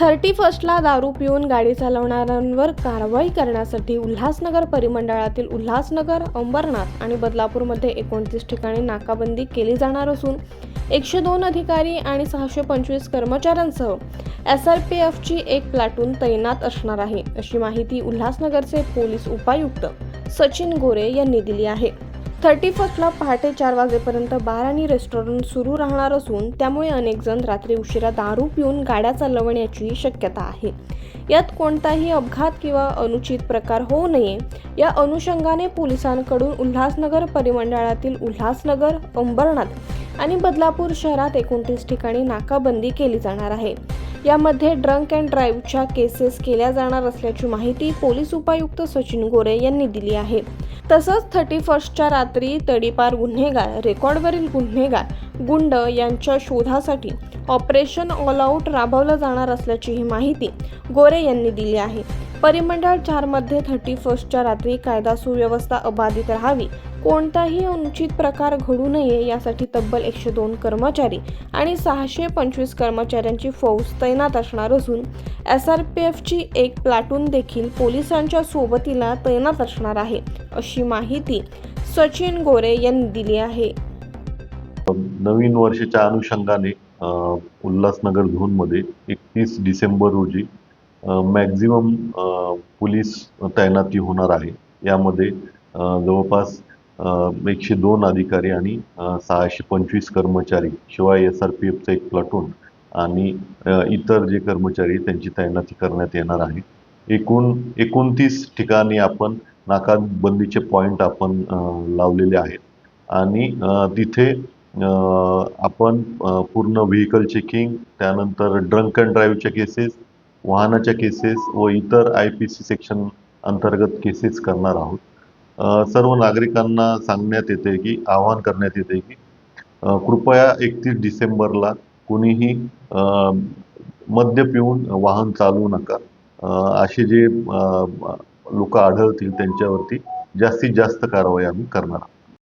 Thirty फर्स्टला दारू पिऊन गाडी चालवणाऱ्यांवर कारवाई करण्यासाठी उल्हासनगर परिमंडळातील उल्हासनगर अंबरनाथ आणि बदलापूरमध्ये एकोणतीस ठिकाणी नाकाबंदी केली जाणार असून एकशे दोन अधिकारी आणि सहाशे पंचवीस कर्मचाऱ्यांसह एस आर पी एफची एक प्लॅटून तैनात असणार आहे. अशी माहिती उल्हासनगरचे पोलीस उपायुक्त सचिन गोरे यांनी दिली आहे. थर्टी फर्स्टला पहाटे चार वाजेपर्यंत बार आणि रेस्टॉरंट सुरू राहणार असून त्यामुळे अनेक जण रात्री उशिरा दारू पिऊन गाड्या चालवण्याची शक्यता आहे. यात कोणताही अपघात किंवा अनुचित प्रकार होऊ नये. या अनुषंगाने पोलिसांकडून उल्हासनगर परिमंडळातील उल्हासनगर अंबरनाथ आणि बदलापूर शहरात एकोणतीस ठिकाणी नाकाबंदी केली जाणार आहे. यामध्ये ड्रंक अँड ड्राईव्हच्या केसेस केल्या जाणार असल्याची माहिती पोलीस उपायुक्त सचिन गोरे यांनी दिली आहे. तसंच थर्टी फर्स्टच्या रात्री तडीपार गुन्हेगार रेकॉर्डवरील गुन्हेगार गुंड यांच्या शोधासाठी ऑपरेशन ऑल आऊट राबवलं जाणार असल्याची ही माहिती गोरे यांनी दिली आहे. परिमंडळ चारमध्ये थर्टी फर्स्टच्या रात्री कायदा सुव्यवस्था अबाधित राहावी. कोणताही अनुचित प्रकार घडू नये यासाठी तब्बल एकशे दोन कर्मचारी आणि सहाशे पंचवीस कर्मचाऱ्यांची फौज तैनात असणार असून एस आर पी एफची एक प्लाटून देखील पोलिसांच्या सोबतीला तैनात असणार आहे अशी माहिती सचिन गोरे यांनी दिली आहे. नवीन वर्षाच्या अनुषंगाने उल्हासनगर झोनमध्ये एकतीस डिसेंबर रोजी मॅक्झिमम पोलीस तैनाती होणार आहे. यामध्ये जवळपास एकशे दोन अधिकारी आणि सहाशे पंचवीस कर्मचारी शिवाय एस आर पी एफचं एक प्लाटून आणि इतर जे कर्मचारी त्यांची तैनाती करण्यात येणार आहे. एकूण एकोणतीस ठिकाणी आपण नाकाबंदीचे पॉईंट आपण लावलेले आहेत. आणि तिथे आपण पूर्ण व्हेकल चेकिंग त्यानंतर ड्रंक अँड ड्राईव्हच्या केसेस वाहनाच्या केसेस व इतर आय पी सी सेक्शन अंतर्गत केसेस करणार आहोत. सर्व नागरिकांना सांगण्यात येते की आवाहन करण्यात येते की कृपया एकतीस डिसेंबरला कुणीही मद्य पिऊन वाहन चालवू नका. असे जे लोक आढळतील त्यांच्यावरती जास्तीत जास्त कारवाई आम्ही करणार आहोत.